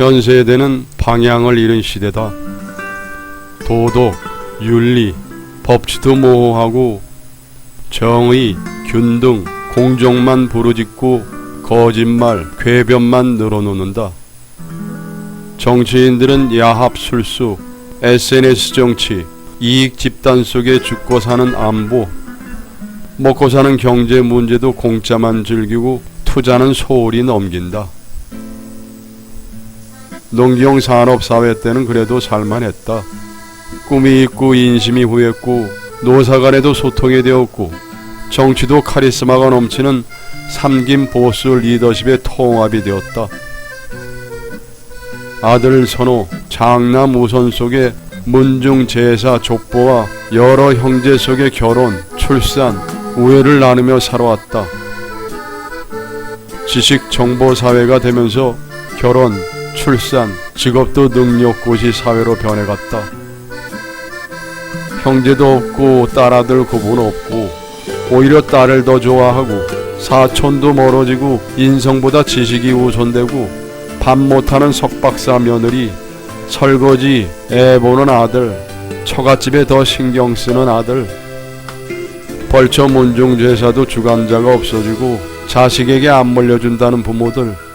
현 세대는 방향을 잃은 시대다. 도덕, 윤리, 법치도 모호하고 정의, 균등, 공정만 부르짖고 거짓말, 궤변만 늘어놓는다. 정치인들은 야합 술수, SNS 정치, 이익 집단 속에 죽고 사는 안보, 먹고 사는 경제 문제도 공짜만 즐기고 투자는 소홀히 넘긴다. 농경 산업 사회 때는 그래도 살만했다. 꿈이 있고 인심이 후했고 노사 간에도 소통이 되었고 정치도 카리스마가 넘치는 삼김 보스 리더십의 통합이 되었다. 아들 선호, 장남 우선 속에 문중 제사 족보와 여러 형제 속의 결혼, 출산, 우애를 나누며 살아왔다. 지식 정보 사회가 되면서 결혼, 출산, 직업도 능력고시 사회로 변해갔다. 형제도 없고 딸아들 구분 없고 오히려 딸을 더 좋아하고 사촌도 멀어지고 인성보다 지식이 우선되고 밥 못하는 석박사 며느리 설거지 애 보는 아들 처갓집에 더 신경 쓰는 아들 벌처 문중 제사도 주관자가 없어지고 자식에게 안 물려준다는 부모들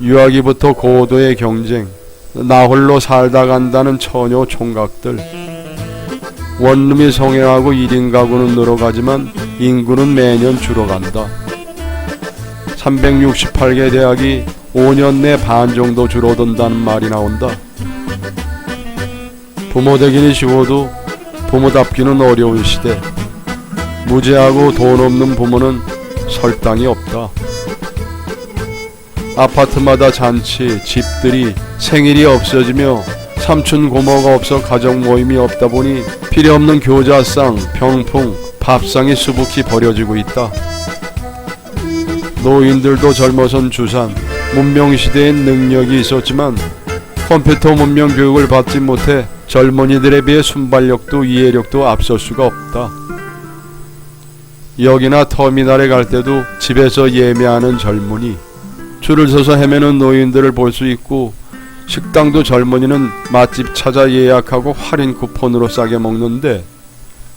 유아기부터 고도의 경쟁 나 홀로 살다 간다는 처녀 총각들 원룸이 성행하고 1인 가구는 늘어가지만 인구는 매년 줄어간다 368개 대학이 5년 내 반 정도 줄어든다는 말이 나온다. 부모 되기는 쉬워도 부모답기는 어려운 시대. 무지하고 돈 없는 부모는 설당이 없다. 아파트마다 잔치, 집들이, 생일이 없어지며 삼촌 고모가 없어 가족 모임이 없다 보니 필요 없는 교자상, 병풍, 밥상이 수북히 버려지고 있다. 노인들도 젊어선 주산, 문명시대엔 능력이 있었지만 컴퓨터 문명 교육을 받지 못해 젊은이들에 비해 순발력도 이해력도 앞설 수가 없다. 역이나 터미널에 갈 때도 집에서 예매하는 젊은이, 줄을 서서 헤매는 노인들을 볼 수 있고 식당도 젊은이는 맛집 찾아 예약하고 할인 쿠폰으로 싸게 먹는데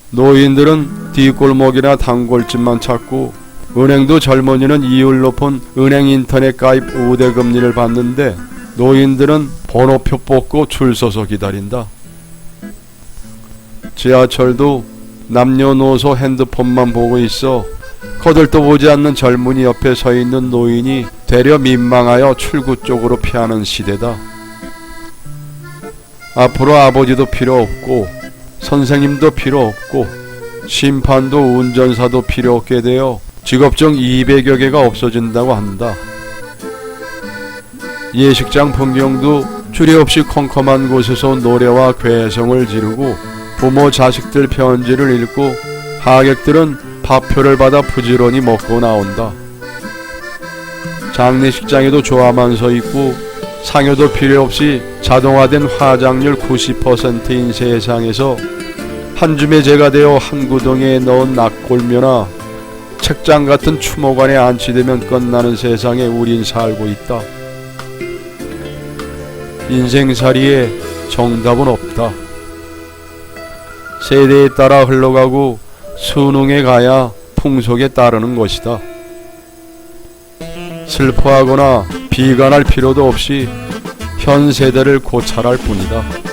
노인들은 뒷골목이나 단골집만 찾고 은행도 젊은이는 이율 높은 은행 인터넷 가입 우대 금리를 받는데 노인들은 번호표 뽑고 줄 서서 기다린다. 지하철도 남녀노소 핸드폰만 보고 있어 거들떠 보지 않는 젊은이 옆에 서 있는 노인이 되려 민망하여 출구 쪽으로 피하는 시대다. 앞으로 아버지도 필요 없고 선생님도 필요 없고 심판도 운전사도 필요 없게 되어 직업종 200여 개가 없어진다고 한다. 예식장 풍경도 주례 없이 컴컴한 곳에서 노래와 괴성을 지르고 부모 자식들 편지를 읽고 하객들은 밥표를 받아 부지런히 먹고 나온다. 장례식장에도 조화만 서 있고 상여도 필요 없이 자동화된 화장률 90%인 세상에서 한 줌의 재가 되어 한 구덩이에 넣은 낙골묘나 책장 같은 추모관에 안치되면 끝나는 세상에 우린 살고 있다. 인생살이에 정답은 없다. 세대에 따라 흘러가고 수능에 가야 풍속에 따르는 것이다. 슬퍼하거나 비관할 필요도 없이 현 세대를 고찰할 뿐이다.